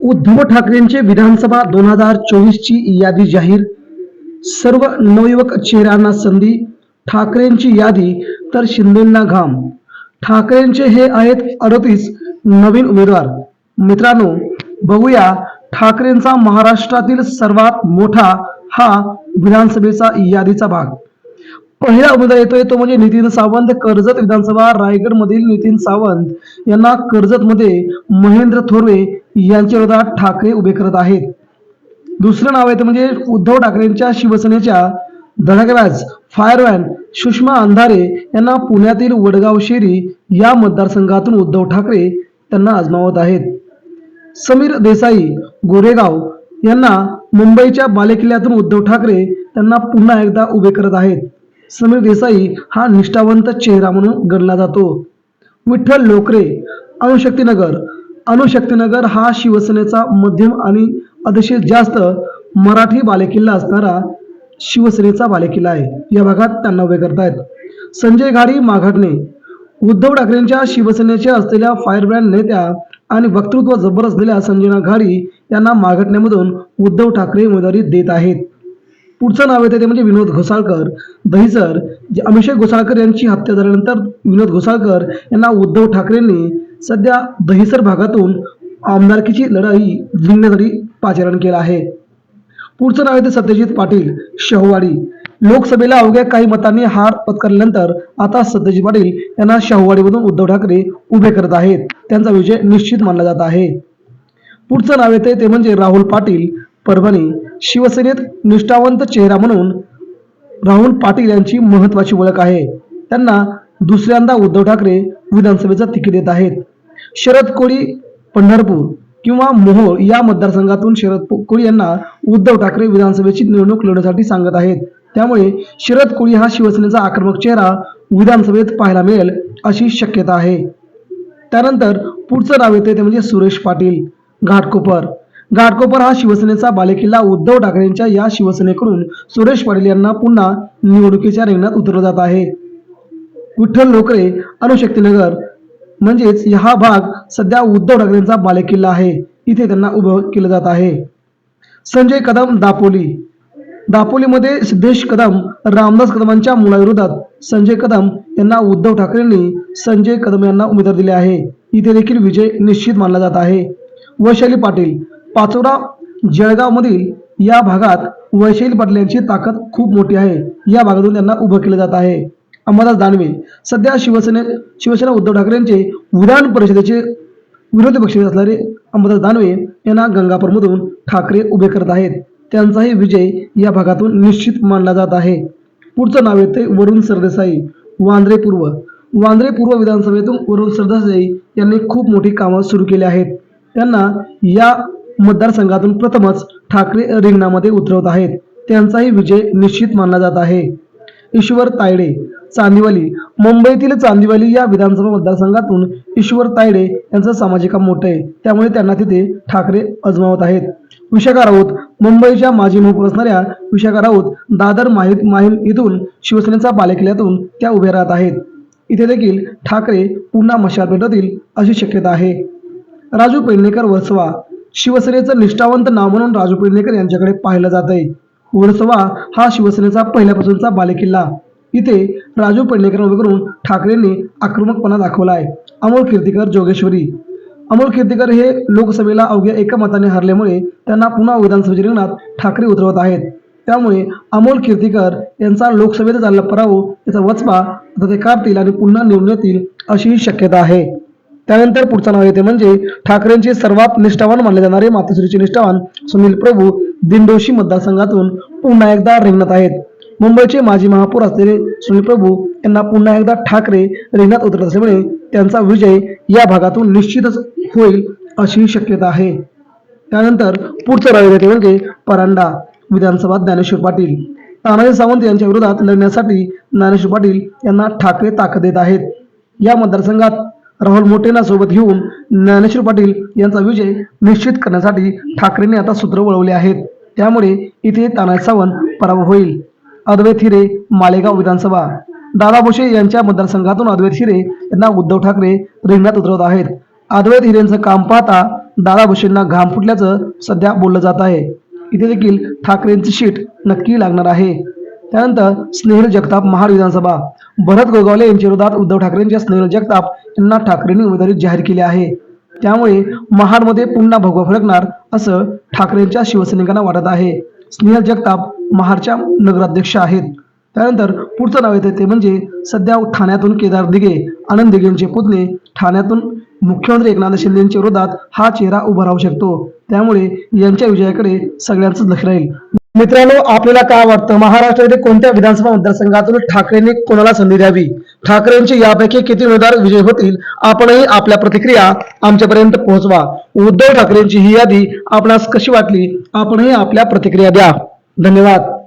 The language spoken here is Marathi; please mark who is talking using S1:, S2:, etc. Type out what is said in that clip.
S1: उद्धव ठाकरेंचे विधानसभा दोन हजार चोवीसची यादी जाहीर. सर्व नवयुवक चेहऱ्यांना संधी ठाकरेंची यादी तर शिंदेंना घाम. ठाकरेंचे हे आहेत अडतीस नवीन उमेदवार. मित्रांनो बघूया ठाकरेंचा महाराष्ट्रातील सर्वात मोठा हा विधानसभेचा यादीचा भाग. पहिला उमेदवार येतोय तो म्हणजे नितीन सावंत कर्जत विधानसभा रायगड मधील नितीन सावंत यांना कर्जत मध्ये महेंद्र थोरवे यांच्या विरोधात ठाकरे उभे करत आहेत. दुसरं नाव आहे ते म्हणजे उद्धव ठाकरेंच्या शिवसेनेच्या धडाकेबाज फायरमॅन सुषमा अंधारे यांना पुण्यातील वडगाव शेरी या मतदारसंघातून उद्धव ठाकरे त्यांना आजमावत आहेत. समीर देसाई गोरेगाव यांना मुंबईच्या बालेकिल्ल्यातून उद्धव ठाकरे त्यांना पुन्हा एकदा उभे करत आहेत. समीर देसाई हा निष्ठावंत चेहरा म्हणून गणला जातो. विठ्ठल लोकरे अणुशक्तीनगर अणुशक्तीनगर हा शिवसेनेचा मध्यम आणि अतिशय जास्त मराठी बालेकिल्ला असणारा शिवसेनेचा बालेकिल्ला आहे. या भागात त्यांना उभे करतायत. संजय घाडी माघाटणे. उद्धव ठाकरेंच्या शिवसेनेच्या असलेल्या फायरब्रँड नेत्या आणि वक्तृत्व जबर असलेल्या संजना घाडी यांना माघटण्यामधून उद्धव ठाकरे उमेदवारी देत आहेत. पुढचं नाव येतं ते म्हणजे विनोद घोसाळकर दहिसर जे अभिषेक घोसाळकर यांची हत्या झाल्यानंतर विनोद घोसाळकर यांना उद्धव ठाकरेंनी सध्या दहिसर भागातून आमदारकीची लढाई जिंकण्यासाठी पाचारण केलं आहे. पुढचं नाव येते सत्यजित पाटील शहवाडी. लोकसभेला अवघ्या काही मतांनी हार पत्करल्यानंतर आता सत्यजित पाटील यांना शहवाडीमधून उद्धव ठाकरे उभे करत आहेत. त्यांचा विजय निश्चित मानला जात आहे. पुढचं नाव येते ते म्हणजे राहुल पाटील परभणी शिवसेनेत निष्ठावंत चेहरा म्हणून राहुल पाटील यांची महत्वाची ओळख आहे. त्यांना दुसऱ्यांदा उद्धव ठाकरे विधानसभेचं तिकीट देत आहेत. शरद कोळी पंढरपूर किंवा मोहोळ या मतदारसंघातून शरद कोळी यांना उद्धव ठाकरे विधानसभेची निवडणूक लढण्यासाठी सांगत आहेत. त्यामुळे शरद कोळी हा शिवसेनेचा आक्रमक चेहरा विधानसभेत पाहायला मिळेल अशी शक्यता आहे. त्यानंतर पुढचं नाव येते ते म्हणजे सुरेश पाटील घाटकोपर. घाटकोपर हा शिवसेनेचा बालेकिल्ला उद्धव ठाकरेंच्या या शिवसेनेकडून सुरेश पाटील यांना पुन्हा निवडणुकीच्या रिंगणात उतरलं जात आहे. विठ्ठल लोकरे अणुशक्तीनगर म्हणजेच हा भाग सध्या उद्धव ठाकरेंचा बालेकिल्ला आहे. इथे त्यांना उभं केलं जात आहे. संजय कदम दापोली. दापोलीमध्ये सिद्धेश कदम रामदास कदमांच्या मुलाविरोधात संजय कदम यांना उद्धव ठाकरेंनी संजय कदम यांना उमेदवार दिले आहे. इथे देखील विजय निश्चित मानला जात आहे. वैशाली पाटील पाचोरा जळगाव मधील या भागात वैशाली पाटलांची ताकद खूप मोठी आहे. या भागातून त्यांना उभं केलं जात आहे. अंबादास दानवे सध्या शिवसेने शिवसेना उद्धव ठाकरेंचे विधान परिषदेचे विरोधी पक्ष असणारे अंबादास दानवे यांना गंगापूरमधून ठाकरे उभे करत आहेत. त्यांचाही विजय या भागातून निश्चित मानला जात आहे. पुढचं नाव येते वरुण सरदेसाई वांद्रे पूर्व. वांद्रे पूर्व विधानसभेतून वरुण सरदेसाई यांनी खूप मोठी कामं सुरू केली आहेत. त्यांना या मतदारसंघातून प्रथमच ठाकरे रिंगणामध्ये उतरवत आहेत. त्यांचाही विजय निश्चित मानला जात आहे. ईश्वर तायडे चांदिवली मुंबईतील चांदिवली या विधानसभा मतदारसंघातून ईश्वर तायडे यांचं सामाजिक काम मोठं आहे. त्यामुळे त्यांना तिथे ठाकरे अजमावत आहेत. विशाखा राऊत मुंबईच्या माजी महापौर असणाऱ्या विशाखा राऊत दादर माहीत माहीम इथून शिवसेनेचा बालेकिल्ल्यातून त्या उभ्या राहत आहेत. इथे देखील ठाकरे पुन्हा मशाल पेटवतील अशी शक्यता आहे. राजू पेडणेकर वसवा शिवसेनेचं निष्ठावंत नाव म्हणून राजू पेडणेकर यांच्याकडे पाहिलं जात आहे. वर्सवा हा शिवसेनेचा पहिल्यापासूनचा बालेकिल्ला. इथे राजू पेडणेकर उभे करून ठाकरेंनी आक्रमकपणा दाखवला आहे. अमोल कीर्तीकर जोगेश्वरी. अमोल कीर्तीकर हे लोकसभेला अवघ्या एका मताने हरल्यामुळे त्यांना पुन्हा विधानसभेच्या रिंगणात ठाकरे उतरवत आहेत. त्यामुळे अमोल कीर्तीकर यांचा लोकसभेत झालेला पराभव याचा वचपा आता ते काढतील आणि पुन्हा निवडून येतील अशीही शक्यता आहे. त्यानंतर पुढचं नाव येते म्हणजे ठाकरेंचे सर्वात निष्ठावान मानले जाणारे मातोश्रीचे निष्ठावान सुनील प्रभू दिंडोशी मतदारसंघातून पुन्हा एकदा रिंगणात आहेत. मुंबईचे माजी महापौर असलेले सुनील प्रभू यांना पुन्हा एकदा ठाकरे रिंगणात उतरत असल्यामुळे त्यांचा विजय या भागातून निश्चितच होईल अशी शक्यता आहे. त्यानंतर पुढचं राहिलं ते म्हणजे परांडा विधानसभा ज्ञानेश्वर पाटील. तानाजी सावंत यांच्या विरोधात लढण्यासाठी ज्ञानेश्वर पाटील यांना ठाकरे ताकद देत आहेत. या मतदारसंघात राहुल मोटेना सोबत घेऊन ज्ञानेश्वर पाटील यांचा विजय निश्चित करण्यासाठी ठाकरेंनी आता सूत्र वळवले आहेत. त्यामुळे इथे तानाजी सावंत पराभव होईल. अद्वैत हिरे मालेगाव विधानसभा. दादा भोसे यांच्या मतदारसंघातून अद्वैत हिरे यांना उद्धव ठाकरे रिंगणात उतरवत आहेत. अद्वैत हिरेंचं काम पाहता दादा भोसेंना घाम फुटल्याचं सध्या बोललं जात आहे. इथे देखील ठाकरेंची शीट नक्की लागणार आहे. त्यानंतर स्नेहल जगताप महाड विधानसभा भरत गोगावले यांच्या विरोधात उद्धव ठाकरेंच्या स्नेहल जगताप यांना ठाकरेंनी उमेदवारी जाहीर केली आहे. त्यामुळे महाडमध्ये पुन्हा भगवा फडकणार असं ठाकरेंच्या शिवसैनिकांना वाटत आहे. स्नेहल जगताप महाडच्या नगराध्यक्ष आहेत. त्यानंतर पुढचं नाव येतं ते म्हणजे सध्या ठाण्यातून केदार दिघे आनंद दिघेंचे पुतणे ठाण्यातून मुख्यमंत्री एकनाथ शिंदे यांच्या विरोधात हा चेहरा उभा राहू शकतो. त्यामुळे यांच्या विजयाकडे सगळ्यांचंच लक्ष राहील. मित्रांनो आपल्याला काय वाटतं? महाराष्ट्रातील कोणत्या विधानसभा मतदारसंघातून ठाकरेंनी कोणाला संधी द्यावी? ठाकरेंची यापैकी किती उमेदवार विजयी होतील? आपणही आपल्या प्रतिक्रिया आमच्यापर्यंत पोहोचवा. उद्धव ठाकरेंची ही यादी आपणास कशी वाटली? आपणही आपल्या प्रतिक्रिया द्या. धन्यवाद.